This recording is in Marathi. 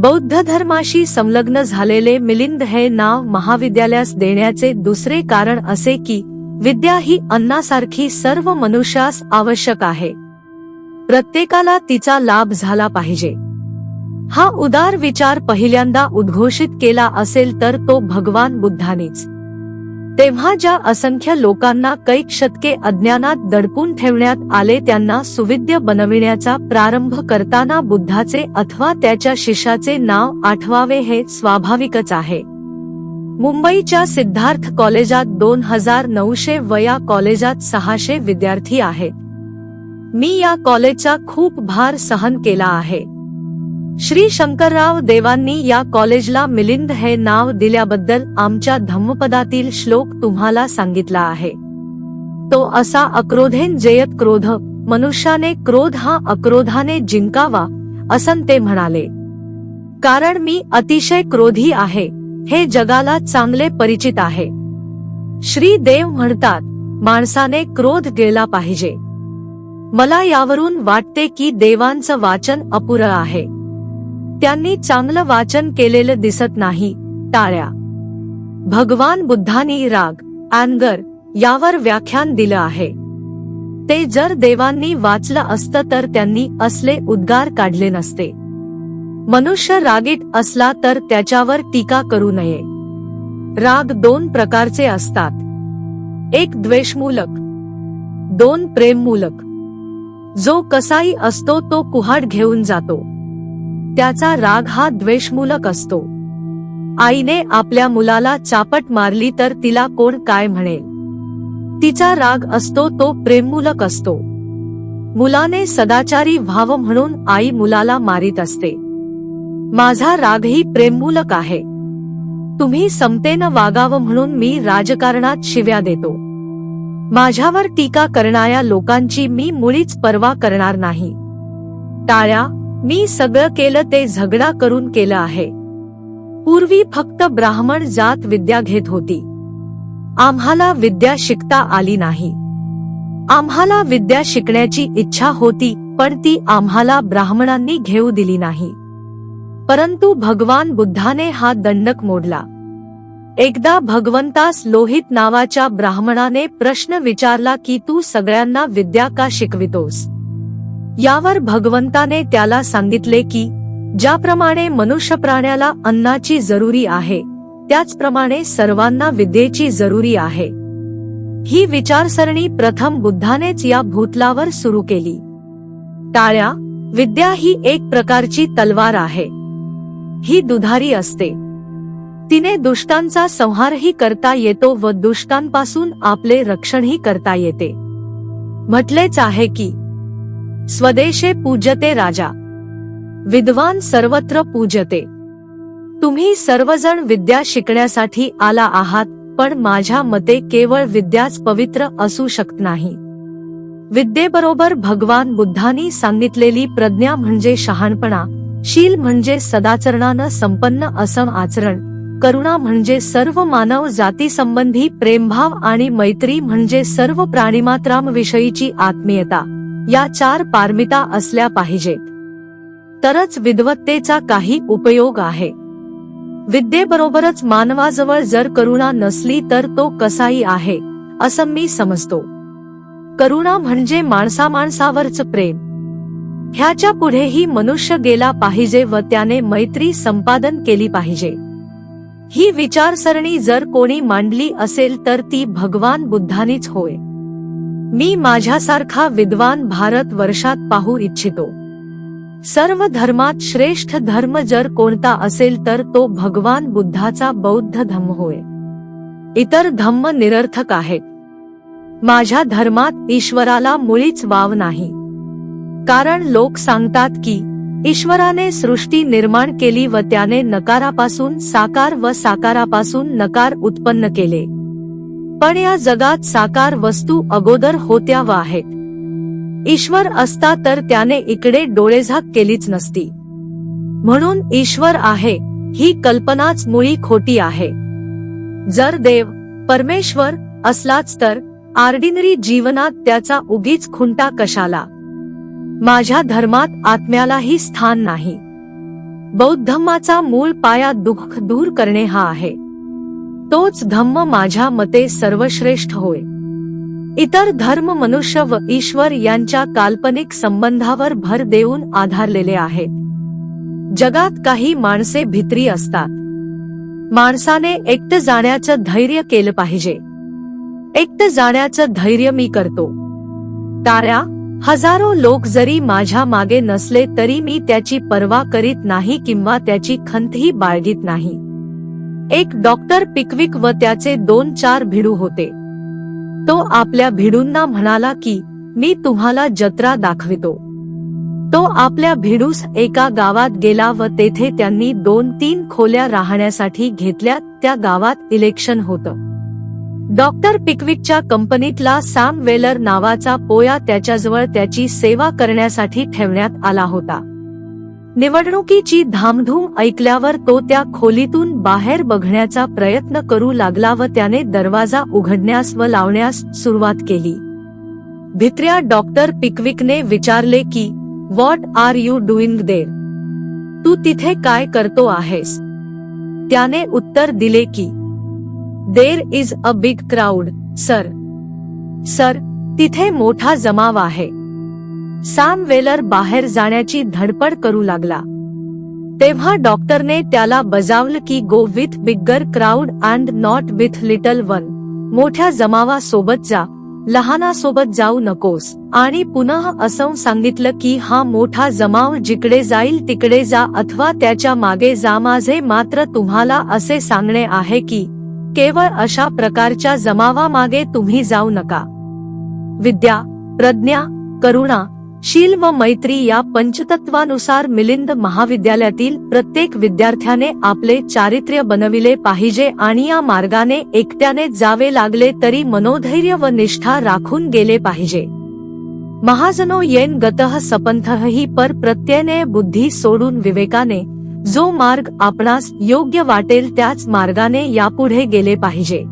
बौद्ध धर्माशी संलग्न झालेले मिलिंद हे नाव महाविद्यालयास देण्याचे दुसरे कारण असे की विद्या ही अन्नासारखी सर्व मनुष्यास आवश्यक आहे. प्रत्येकाला तिचा लाभ झाला पाहिजे. हा उदार विचार पहिल्यांदा उद्घोषित केला असेल तर तो भगवान बुद्धानेच. तेव्हा ज्या असंख्य लोकांना कैक शतके अज्ञानात दडपून ठेवण्यात आले त्यांना सुविद्य बनविण्याचा प्रारंभ करताना बुद्धाचे अथवा त्याच्या शिष्याचे नाव आठवावे हे स्वाभाविकच आहे. मुंबईच्या सिद्धार्थ कॉलेजात दोन हजार नऊशे वया कॉलेजात सहाशे विद्यार्थी आहेत. मी या कॉलेजचा खूप भार सहन केला आहे. श्री शंकरराव देवांनी या कॉलेजला मिलिंद हे नाव दिल्याबद्दल आमच्या धम्मपदातील श्लोक तुम्हाला सांगितला आहे. तो असा अक्रोधेन जयत क्रोध मनुष्याने क्रोध हा अक्रोधाने जिंकावा असं ते म्हणाले. कारण मी अतिशय क्रोधी आहे हे जगाला चांगले परिचित आहे. श्री देव म्हणतात माणसाने क्रोध गेला पाहिजे. मला यावरून वाटते की देवांचं वाचन अपुरं आहे. त्यांनी चांगलं वाचन केलेलं दिसत नाही. टाळ्या. भगवान बुद्धांनी राग अँगर यावर व्याख्यान दिलं आहे. ते जर देवांनी वाचलं असतं तर त्यांनी असले उद्गार काढले नसते. मनुष्य रागीट असला तर त्याच्यावर टीका करू नये. राग दोन प्रकारचे असतात. एक द्वेषमूलक. दोन प्रेममूलक. जो कसाही असतो तो कुहाड घेऊन जातो. त्याचा राग हा द्वेषमूलक असतो. आईने आपल्या मुलाला चापट मारली तर तिला कोण काय म्हणेल? तिचा राग असतो तो प्रेममूलक असतो. मुलाने सदाचारी व्हावं म्हणून आई मुलाला मारित असते. माझा रागही प्रेममूलक आहे. तुम्ही समतेनं वागावं म्हणून मी राजकारणात शिव्या देतो. माझ्यावर टीका करणाऱ्या लोकांची मी मुळीच पर्वा करणार नाही. टाळ्या मी सगळं केलं ते झगडा करून केलं आहे. पूर्वी फक्त ब्राह्मण जात विद्या घेत होती. आम्हाला विद्या शिकता आली नाही. आम्हाला विद्या शिकण्याची इच्छा होती पण ती आम्हाला ब्राह्मणांनी घेऊ दिली नाही. परंतु भगवान बुद्धाने हा दंडक मोडला. एकदा भगवंतास लोहित नावाच्या ब्राह्मणाने प्रश्न विचारला की तू सगळ्यांना विद्या का शिकवितोस? यावर भगवंताने त्याला सांगितले की ज्याप्रमाणे मनुष्य प्राण्याला अन्नाची जरुरी आहे त्याचप्रमाणे सर्वांना विद्येची जरुरी आहे. ही विचारसरणी प्रथम बुद्धानेच या भूतलावर सुरू केली. टाळ्या विद्या ही एक प्रकारची तलवार आहे. ही दुधारी असते. तिने दुष्टांचा संहारही करता येतो व दुष्टांपासून आपले रक्षणही करता येते. म्हटलेच आहे की स्वदेशे पूजते राजा. विद्वान सर्वत्र पूजते. तुम्ही सर्वजण विद्या शिकण्यासाठी आला आहात पण माझ्या मते केवळ विद्याच पवित्र असू शकत नाही. विद्येबरोबर भगवान बुद्धांनी सांगितलेली प्रज्ञा म्हणजे शहाणपणा शील म्हणजे सदाचरणानं संपन्न असं आचरण करुणा म्हणजे सर्व मानव जाती संबंधी प्रेमभाव आणि मैत्री म्हणजे सर्व प्राणीमात्रांविषयीची आत्मीयता. या चार पारमिता असल्या पाहिजेत. तरच विद्वत्तेचा काही उपयोग आहे. विद्येबरोबरच मानवाजवळ जर करुणा नसली तर तो कसाही आहे असं मी समजतो. करुणा म्हणजे माणसा माणसावरच प्रेम. ह्याच्या पुढेही मनुष्य गेला पाहिजे व त्याने मैत्री संपादन केली पाहिजे. ही विचारसरणी जर कोणी मांडली असेल तर ती भगवान बुद्धानीच होय. मी माझ्यासारखा विद्वान भारत वर्षात पाहू इच्छितो. सर्व धर्मात श्रेष्ठ धर्म जर कोणता असेल तर तो भगवान बुद्धाचा बौद्ध धम्म होय. इतर धम्म निरर्थक आहेत. माझ्या धर्मात ईश्वराला मुळीच वाव नाही. कारण लोक सांगतात की ईश्वराने सृष्टी निर्माण केली व त्याने नकारापासून साकार व साकारापासून नकार उत्पन्न केले. पण या जगात साकार वस्तू अगोदर होत्या व आहेत. ईश्वर असता तर त्याने इकडे डोळेझाक केलीच नसती. म्हणून ईश्वर आहे ही कल्पनाच मुळी खोटी आहे. जर देव परमेश्वर असलाच तर आर्डिनरी जीवनात त्याचा उगीच खुंटा कशाला? माझ्या धर्मात आत्म्यालाही स्थान नाही. बौद्धमाचा मूळ पाया दुःख दूर करणे हा आहे. तोच धम्म माझ्या मते सर्वश्रेष्ठ होय. इतर धर्म मनुष्य व ईश्वर यांच्या काल्पनिक संबंधावर भर देऊन आधारलेले आहेत. जगात काही माणसे भित्री असतात. माणसाने एकटं जाण्याचं धैर्य केलं पाहिजे. एकटं जाण्याचं धैर्य मी करतो. ताऱ्या हजारो लोक जरी माझ्या मागे नसले तरी मी त्याची पर्वा करीत नाही किंवा त्याची खंतही बाळगीत नाही. एक डॉक्टर पिकविक व त्याचे दोन चार भिडू होते. तो आपल्या भिडूंना म्हणाला की मी तुम्हाला जत्रा दाखवितो. तो आपल्या भिडूस एका गावात गेला व तेथे त्यांनी दोन तीन खोल्या राहण्यासाठी घेतल्या त्या गावात इलेक्शन होतं. डॉक्टर पिकविकच्या कंपनीतला सॅम वेलर नावाचा पोया त्याच्याजवळ त्याची सेवा करण्यासाठी ठेवण्यात आला होता. निवडणुकीची धामधूम ऐकल्यावर तो त्या खोलीतून बाहेर बघण्याचा प्रयत्न करू लागला व त्याने दरवाजा उघडण्यास व लावण्यास सुरुवात केली. भित्र्या डॉक्टर पिकविकने विचारले की what are you doing there तू तिथे काय करतो आहेस? त्याने उत्तर दिले की there is a big crowd sir sir तिथे मोठा जमाव आहे. सॅम वेलर बाहेर जाण्याची धडपड करू लागला. तेव्हा डॉक्टरने त्याला बजावलं की go with bigger crowd and not with little one मोठ्या जमावासोबत जा लहानासोबत जाऊ नकोस. आणि पुन्हा असं सांगितलं की हा मोठा जमाव जिकडे जाईल तिकडे जा अथवा त्याच्यामागे जा. माझे मात्र तुम्हाला असे सांगणे आहे की केवळ अशा प्रकारच्या जमावामागे तुम्ही जाऊ नका. विद्या प्रज्ञा करुणा शील व मैत्री या पंचतत्वानुसार मिलिंद महाविद्यालयातील प्रत्येक विद्यार्थ्याने आपले चारित्र्य बनविले पाहिजे आणि या मार्गाने एकट्याने जावे लागले तरी मनोधैर्य व निष्ठा राखून गेले पाहिजे. महाजनो येन गतः सपंथ ही पर प्रत्ययने बुद्धी सोडून विवेकाने जो मार्ग आपणास योग्य वाटेल त्याच मार्गाने यापुढे गेले पाहिजे.